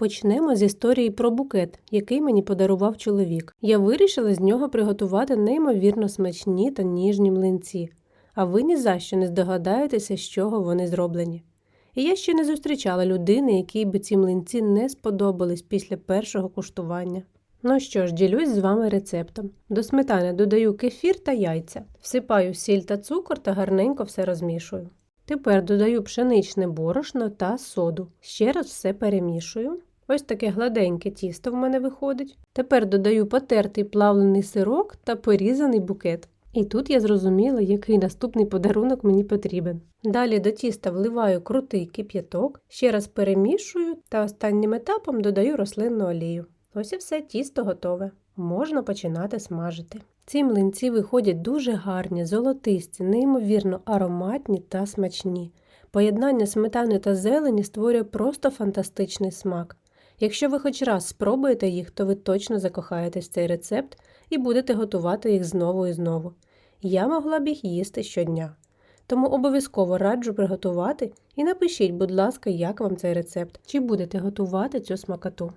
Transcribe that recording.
Почнемо з історії про букет, який мені подарував чоловік. Я вирішила з нього приготувати неймовірно смачні та ніжні млинці, а ви ні за що не здогадаєтеся, з чого вони зроблені. І я ще не зустрічала людини, якій би ці млинці не сподобались після першого куштування. Ну що ж, ділюсь з вами рецептом. До сметани додаю кефір та яйця, всипаю сіль та цукор та гарненько все розмішую. Тепер додаю пшеничне борошно та соду. Ще раз все перемішую. Ось таке гладеньке тісто в мене виходить. Тепер додаю потертий плавлений сирок та порізаний букет. І тут я зрозуміла, який наступний подарунок мені потрібен. Далі до тіста вливаю крутий кип'яток, ще раз перемішую та останнім етапом додаю рослинну олію. Ось і все, тісто готове. Можна починати смажити. Ці млинці виходять дуже гарні, золотисті, неймовірно ароматні та смачні. Поєднання сметани та зелені створює просто фантастичний смак. Якщо ви хоч раз спробуєте їх, то ви точно закохаєтесь в цей рецепт і будете готувати їх знову і знову. Я могла б їх їсти щодня. Тому обов'язково раджу приготувати і напишіть, будь ласка, як вам цей рецепт, чи будете готувати цю смакоту.